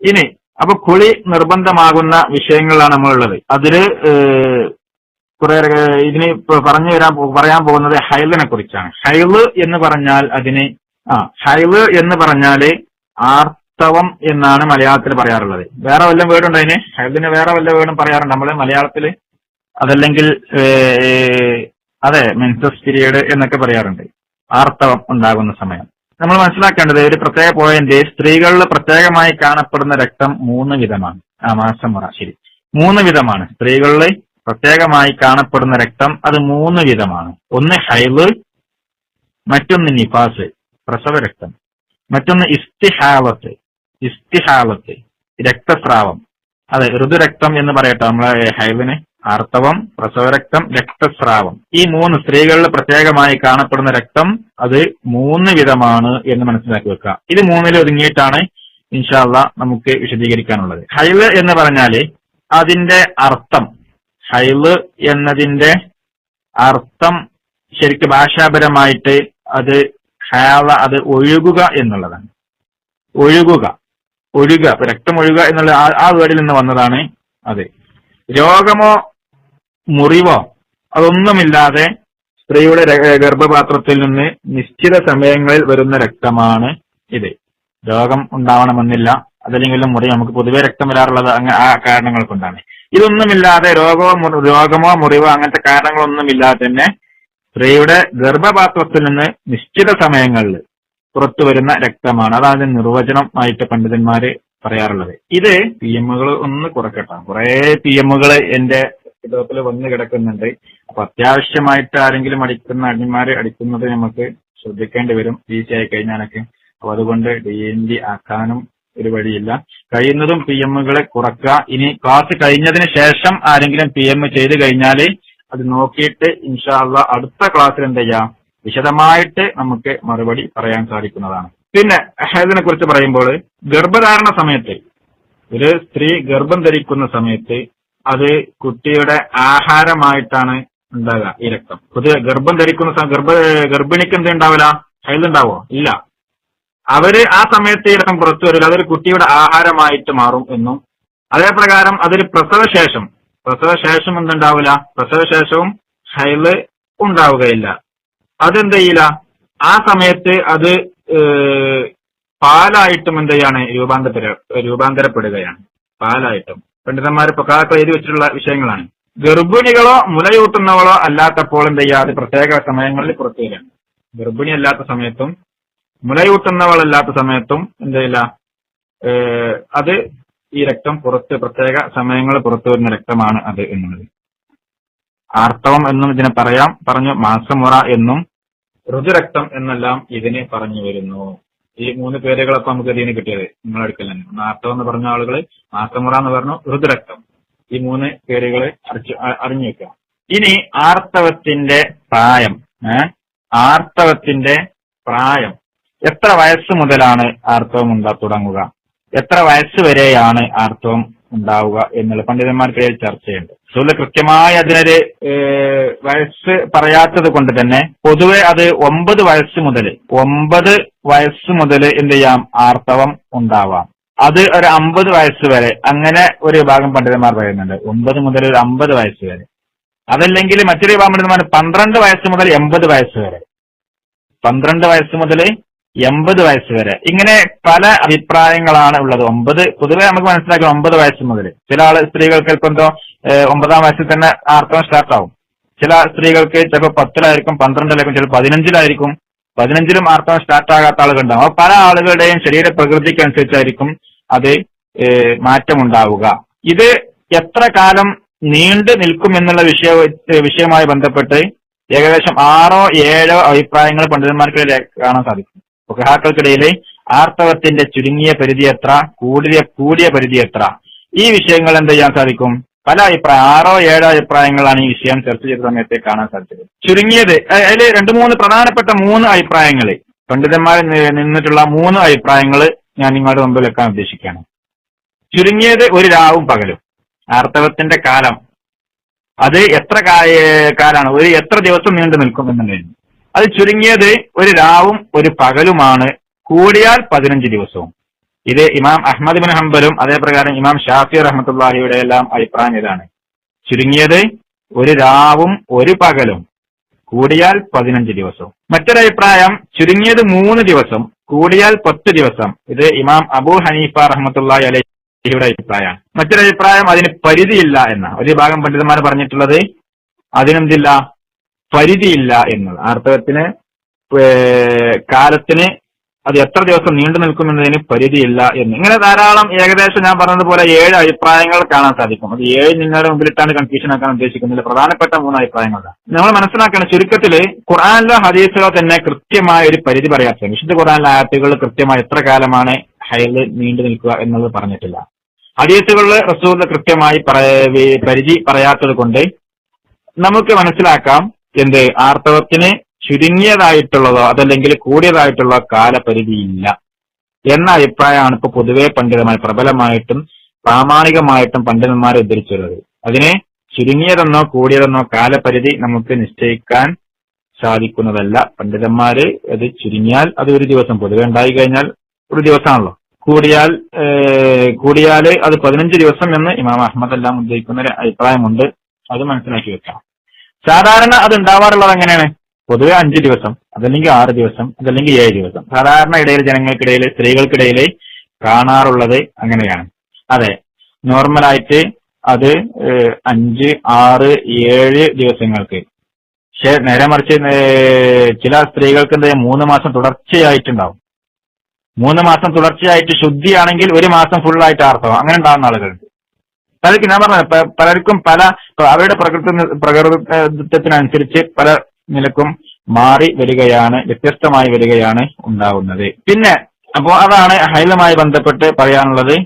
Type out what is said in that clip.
ഇനി അപ്പൊ കുളി നിർബന്ധമാകുന്ന വിഷയങ്ങളിലാണ് നമ്മളുള്ളത്. അതിൽ കുറെ ഇതിന് പറഞ്ഞു വരാൻ പറയാൻ പോകുന്നത് ഹൈലിനെ കുറിച്ചാണ്. ഹൈൽ എന്ന് പറഞ്ഞാൽ അതിന് ആ ഹൈൽ എന്ന് പറഞ്ഞാൽ ആർത്തവം എന്നാണ് മലയാളത്തിൽ പറയാറുള്ളത്. വേറെ വല്ല വേർഡുണ്ടോ അതിന്? ഹൈലിന് വേറെ വല്ല വേർഡും പറയാറുണ്ട്? നമ്മൾ മലയാളത്തിൽ അതല്ലെങ്കിൽ അതെ മെൻസസ് പീരീഡ് എന്നൊക്കെ പറയാറുണ്ട്. ആർത്തവം ഉണ്ടാകുന്ന സമയം. നമ്മൾ മനസ്സിലാക്കേണ്ടത് ഒരു പ്രത്യേക പോയിന്റ് സ്ത്രീകളിൽ പ്രത്യേകമായി കാണപ്പെടുന്ന രക്തം മൂന്ന് വിധമാണ്. ആ മാസം പറ ശരി. മൂന്ന് വിധമാണ്. സ്ത്രീകളിൽ പ്രത്യേകമായി കാണപ്പെടുന്ന രക്തം അത് മൂന്ന് വിധമാണ്. ഒന്ന് ഹൈവ് മറ്റൊന്ന് നിഫാസ് പ്രസവ രക്തം. മറ്റൊന്ന് ഇസ്തിഹാവത്ത് ഇസ്തിഹാവത്ത് രക്തസ്രാവം. അതെ ഋതുരക്തം എന്ന് പറയട്ടെ നമ്മളെ ഹൈവിന് ആർത്തവം പ്രസവരക്തം രക്തസ്രാവം. ഈ മൂന്ന് സ്ത്രീകളിൽ പ്രത്യേകമായി കാണപ്പെടുന്ന രക്തം അത് മൂന്ന് വിധമാണ് എന്ന് മനസ്സിലാക്കി വെക്കുക. ഇത് മൂന്നിൽ ഒതുങ്ങിയിട്ടാണ് ഇൻഷാല്ല നമുക്ക് വിശദീകരിക്കാനുള്ളത്. ഹൈവ് എന്ന് പറഞ്ഞാൽ അതിന്റെ അർത്ഥം ഹൈവ് എന്നതിന്റെ അർത്ഥം ശരിക്കും ഭാഷാപരമായിട്ട് അത് ഹാവ അത് ഒഴുകുക എന്നുള്ളതാണ്. ഒഴുകുക ഒഴുക രക്തം ഒഴുക എന്നുള്ള ആ വേർഡിൽ നിന്ന് വന്നതാണ് അത്. രോഗമോ മുറിവോ അതൊന്നുമില്ലാതെ സ്ത്രീയുടെ ഗർഭപാത്രത്തിൽ നിന്ന് നിശ്ചിത സമയങ്ങളിൽ വരുന്ന രക്തമാണ് ഇത്. രോഗം ഉണ്ടാവണമെന്നില്ല. അതല്ലെങ്കിൽ മുറി നമുക്ക് പൊതുവെ രക്തം വരാറുള്ളത് അങ്ങനെ ആ കാരണങ്ങൾ കൊണ്ടാണ്. ഇതൊന്നുമില്ലാതെ രോഗമോ രോഗമോ മുറിവോ അങ്ങനത്തെ കാരണങ്ങളൊന്നുമില്ലാതെ തന്നെ സ്ത്രീയുടെ ഗർഭപാത്രത്തിൽ നിന്ന് നിശ്ചിത സമയങ്ങളിൽ പുറത്തു വരുന്ന രക്തമാണ്. അതാണ് നിർവചനമായിട്ട് പണ്ഡിതന്മാര് പറയാറുള്ളത്. ഇത് പി എമ്മുകൾ ഒന്ന് കുറക്കട്ടെ. കുറെ പി എമ്മുകൾ എന്റെ കിതാബിൽ വന്ന് കിടക്കുന്നുണ്ട്. അപ്പൊ അത്യാവശ്യമായിട്ട് ആരെങ്കിലും അടിക്കുന്ന അടിമാര് അടിക്കുന്നത് നമുക്ക് ശ്രദ്ധിക്കേണ്ടി വരും. ഈസി ആയി കഴിഞ്ഞാലൊക്കെ അപ്പൊ അതുകൊണ്ട് ഡി എൻ ഡി ആക്കാനും ഒരു വഴിയില്ല. കഴിയുന്നതും പി എമ്മുകളെ കുറക്കുക. ഇനി ക്ലാസ് കഴിഞ്ഞതിന് ശേഷം ആരെങ്കിലും പി എം ചെയ്ത് കഴിഞ്ഞാൽ അത് നോക്കിയിട്ട് ഇൻഷാല്ല അടുത്ത ക്ലാസ്സിൽ എന്ത് ചെയ്യാം? വിശദമായിട്ട് നമുക്ക് മറുപടി പറയാൻ സാധിക്കുന്നതാണ്. പിന്നെ ഇതിനെ കുറിച്ച് പറയുമ്പോൾ ഗർഭധാരണ സമയത്ത് ഒരു സ്ത്രീ ഗർഭം ധരിക്കുന്ന സമയത്ത് അത് കുട്ടിയുടെ ആഹാരമായിട്ടാണ് ഉണ്ടാകുക ഈ രക്തം. പുതിയ ഗർഭം ധരിക്കുന്ന ഗർഭ ഗർഭിണിക്ക് എന്ത് ഉണ്ടാവില്ല? ഉണ്ടാവോ? ഇല്ല. അവർ ആ സമയത്ത് ഈ രക്തം പുറത്തു വരില്ല. അതൊരു കുട്ടിയുടെ ആഹാരമായിട്ട് മാറും എന്നും. അതേപ്രകാരം അതൊരു പ്രസവശേഷം. പ്രസവശേഷം എന്തുണ്ടാവില്ല? പ്രസവശേഷവും ഹൈൽ ഉണ്ടാവുകയില്ല. അതെന്ത് ചെയ്യില്ല? ആ സമയത്ത് അത് പാലായിട്ടും എന്ത് ചെയ്യാണ്? രൂപാന്തര രൂപാന്തരപ്പെടുകയാണ്. പാലായിട്ടും. പണ്ഡിതന്മാർ പ്രകാശം എഴുതി വെച്ചിട്ടുള്ള വിഷയങ്ങളാണ്. ഗർഭിണികളോ മുലയൂട്ടുന്നവളോ അല്ലാത്തപ്പോൾ എന്ത് ചെയ്യുക അത് പ്രത്യേക സമയങ്ങളിൽ പുറത്തു വരികയാണ് ഗർഭിണി അല്ലാത്ത സമയത്തും മുലയൂട്ടുന്നവളല്ലാത്ത സമയത്തും എന്ത് ചെയ്യില്ല? അത് ഈ രക്തം പുറത്ത് പ്രത്യേക സമയങ്ങൾ പുറത്തു വരുന്ന രക്തമാണ് അത് എന്നുള്ളത്. ആർത്തവം എന്നും ഇതിനെ പറയാം. പറഞ്ഞു മാസമുറ എന്നും ഋതുരക്തം എന്നെല്ലാം ഇതിനെ പറഞ്ഞു വരുന്നു. ഈ മൂന്ന് പേരുകളൊക്കെ നമുക്ക് ഇതിന് കിട്ടിയത് നിങ്ങളുടെ അടുക്കൽ തന്നെ. നാട്ടം എന്ന് പറഞ്ഞ ആളുകൾ നാട്ടമുറ എന്ന് പറഞ്ഞു ഋതുരക്തം. ഈ മൂന്ന് പേരുകൾ അറിച്ചു അറിഞ്ഞു വെക്കുക. ഇനി ആർത്തവത്തിന്റെ പ്രായം ഏഹ് ആർത്തവത്തിന്റെ പ്രായം. എത്ര വയസ്സ് മുതലാണ് ആർത്തവം ഉണ്ടാ തുടങ്ങുക? എത്ര വയസ്സ് വരെയാണ് ആർത്തവം ഉണ്ടാവുക എന്നുള്ള പണ്ഡിതന്മാർക്കിടയിൽ ചർച്ചയുണ്ട് സുഹൃത്ത് കൃത്യമായി അതിനൊരു വയസ്സ് പറയാത്തത് കൊണ്ട് തന്നെ പൊതുവെ അത് ഒമ്പത് വയസ്സ് മുതൽ ഒമ്പത് വയസ്സ് മുതൽ എന്ത് ചെയ്യാം? ആർത്തവം ഉണ്ടാവാം. അത് ഒരു അമ്പത് വയസ്സ് വരെ അങ്ങനെ ഒരു വിഭാഗം പണ്ഡിതന്മാർ പറയുന്നുണ്ട്. ഒമ്പത് മുതൽ ഒരു അമ്പത് വയസ്സ് വരെ. അതല്ലെങ്കിൽ മറ്റൊരു വിഭാഗം പണ്ഡിതന്മാർ പന്ത്രണ്ട് വയസ്സ് മുതൽ എൺപത് വയസ്സ് വരെ. പന്ത്രണ്ട് വയസ്സ് മുതൽ എൺപത് വയസ്സ് വരെ. ഇങ്ങനെ പല അഭിപ്രായങ്ങളാണ് ഉള്ളത്. ഒമ്പത് പൊതുവെ നമുക്ക് മനസ്സിലാക്കാം ഒമ്പത് വയസ്സ് മുതൽ. ചില ആൾ സ്ത്രീകൾക്ക് ഇപ്പം എന്തോ ഒമ്പതാം വയസ്സിൽ തന്നെ ആർത്തവം സ്റ്റാർട്ട് ആവും. ചില സ്ത്രീകൾക്ക് ചിലപ്പോൾ പത്തിലായിരിക്കും പന്ത്രണ്ടിലായിരിക്കും ചിലപ്പോൾ പതിനഞ്ചിലായിരിക്കും. പതിനഞ്ചിലും ആർത്തവം സ്റ്റാർട്ട് ആകാത്ത ആളുകളുണ്ടാവും. അപ്പൊ പല ആളുകളുടെയും ശരീര പ്രകൃതിക്ക് അനുസരിച്ചായിരിക്കും അത് മാറ്റമുണ്ടാവുക. ഇത് എത്ര കാലം നീണ്ടു നിൽക്കും എന്നുള്ള വിഷയ വിഷയവുമായി ബന്ധപ്പെട്ട് ഏകദേശം ആറോ ഏഴോ അഭിപ്രായങ്ങൾ പണ്ഡിതന്മാർക്കിടയിൽ കാണാൻ സാധിക്കും. ഫുഖഹാക്കൾക്കിടയിൽ ആർത്തവത്തിന്റെ ചുരുങ്ങിയ പരിധി എത്ര? കൂടിയ കൂടിയ പരിധി എത്ര? ഈ വിഷയങ്ങൾ എന്ത് ചെയ്യാൻ സാധിക്കും? പല അഭിപ്രായം ആറോ ഏഴോ അഭിപ്രായങ്ങളാണ് ഈ വിഷയം ചർച്ച ചെയ്ത സമയത്ത് കാണാൻ സാധിച്ചത്. ചുരുങ്ങിയത് അതിൽ രണ്ട് മൂന്ന് പ്രധാനപ്പെട്ട മൂന്ന് അഭിപ്രായങ്ങൾ പണ്ഡിതന്മാരിൽ നിന്നിട്ടുള്ള മൂന്ന് അഭിപ്രായങ്ങൾ ഞാൻ നിങ്ങളുടെ മുമ്പിൽ വെക്കാൻ ഉദ്ദേശിക്കുകയാണ്. ചുരുങ്ങിയത് ഒരു രാവും പകലും. ആർത്തവത്തിന്റെ കാലം. അത് എത്ര കാലാണ്? ഒരു എത്ര ദിവസം നീണ്ടു നിൽക്കും എന്നുള്ളതാണ് അത് ചുരുങ്ങിയത് ഒരു രാവും ഒരു പകലുമാണ്. കൂടിയാൽ പതിനഞ്ച് ദിവസവും. ഇത് ഇമാം അഹമ്മദ് ബിൻ ഹംബലും അതേപ്രകാരം ഇമാം ഷാഫി റഹ്മത്തുള്ളാഹിയുടെ എല്ലാം അഭിപ്രായം ഇതാണ്. ചുരുങ്ങിയത് ഒരു രാവും ഒരു പകലും. കൂടിയാൽ പതിനഞ്ച് ദിവസവും. മറ്റൊരഭിപ്രായം ചുരുങ്ങിയത് മൂന്ന് ദിവസം കൂടിയാൽ പത്ത് ദിവസം. ഇത് ഇമാം അബു ഹനീഫ റഹ്മത്തുള്ളാഹി അലൈഹിയുടെ അഭിപ്രായമാണ്. മറ്റൊരു അഭിപ്രായം അതിന് പരിധിയില്ല എന്ന ഒരു ഭാഗം പണ്ഡിതന്മാർ പറഞ്ഞിട്ടുള്ളത് അതിനെന്തില്ല? പരിധിയില്ല എന്നത്. ആർത്തവത്തിന് കാലത്തിന് അത് എത്ര ദിവസം നീണ്ടു നിൽക്കുമെന്നതിന് പരിധിയില്ല എന്ന്. ഇങ്ങനെ ധാരാളം ഏകദേശം ഞാൻ പറഞ്ഞതുപോലെ ഏഴ് അഭിപ്രായങ്ങൾ കാണാൻ സാധിക്കും. അത് ഏഴ് നിങ്ങളുടെ മുമ്പിലിട്ടാണ് കൺഫ്യൂഷൻ ആക്കാൻ ഉദ്ദേശിക്കുന്നത്. പ്രധാനപ്പെട്ട മൂന്ന് അഭിപ്രായങ്ങളാണ്. നമ്മൾ മനസ്സിലാക്കണം ചുരുക്കത്തിൽ ഖുറാനിലെ ഹദീസിലോ തന്നെ കൃത്യമായ ഒരു പരിധി പറയാത്ത വിശുദ്ധ ഖുറാനിലെ ആയത്തുകൾ കൃത്യമായി എത്ര കാലമാണ് ഹൈൽ നീണ്ടു നിൽക്കുക എന്നുള്ളത് പറഞ്ഞിട്ടില്ല. ഹദീസുകളിൽ റസൂൽ കൃത്യമായി പരിധി പറയാത്തത് കൊണ്ട് നമുക്ക് മനസ്സിലാക്കാം എന്ത് ആർത്തവത്തിന് ചുരുങ്ങിയതായിട്ടുള്ളതോ അതല്ലെങ്കിൽ കൂടിയതായിട്ടുള്ള കാലപരിധിയില്ല. എന്ന അഭിപ്രായമാണ് ഇപ്പൊ പൊതുവെ പണ്ഡിതമായി പ്രബലമായിട്ടും പ്രാമാണികമായിട്ടും പണ്ഡിതന്മാർ ഉദ്ധരിച്ചുള്ളത് അതിനെ ചുരുങ്ങിയതെന്നോ കൂടിയതെന്നോ കാലപരിധി നമുക്ക് നിശ്ചയിക്കാൻ സാധിക്കുന്നതല്ല. പണ്ഡിതന്മാര് അത് ചുരുങ്ങിയാൽ അത് ഒരു ദിവസം പൊതുവെ ഉണ്ടായി കഴിഞ്ഞാൽ ഒരു ദിവസമാണല്ലോ. കൂടിയാൽ കൂടിയാൽ അത് പതിനഞ്ച് ദിവസം എന്ന് ഇമാം അഹമ്മദ് എല്ലാം ഉദ്ദേശിക്കുന്ന ഒരു അഭിപ്രായമുണ്ട്. അത് മനസ്സിലാക്കി വെക്കാം സാധാരണ അത് ഉണ്ടാവാറുള്ളത് എങ്ങനെയാണ്? പൊതുവെ അഞ്ച് ദിവസം അതല്ലെങ്കിൽ ആറ് ദിവസം അതല്ലെങ്കിൽ ഏഴ് ദിവസം. സാധാരണ ഇടയിൽ ജനങ്ങൾക്കിടയിൽ സ്ത്രീകൾക്കിടയിൽ കാണാറുള്ളത് അങ്ങനെയാണ്. അതെ നോർമലായിട്ട് അത് അഞ്ച് ആറ് ഏഴ് ദിവസങ്ങൾക്ക്. പക്ഷെ നേരെ മറിച്ച് ചില സ്ത്രീകൾക്ക് എന്താ മൂന്ന് മാസം തുടർച്ചയായിട്ടുണ്ടാവും. മൂന്ന് മാസം തുടർച്ചയായിട്ട് ശുദ്ധിയാണെങ്കിൽ ഒരു മാസം ഫുള്ളായിട്ട് ആർത്തവം. അങ്ങനെ ഉണ്ടാകുന്ന ആളുകളുണ്ട്. അതൊക്കെ ഞാൻ പറഞ്ഞ പലർക്കും പല അവരുടെ പ്രകൃതി പ്രകൃതത്തിനനുസരിച്ച് പല നിലക്കും മാറി വരികയാണ് വ്യത്യസ്തമായി വരികയാണ് ഉണ്ടാവുന്നത്. പിന്നെ അപ്പോ അതാണ് ഹൈലുമായി ബന്ധപ്പെട്ട് പറയാനുള്ളത്.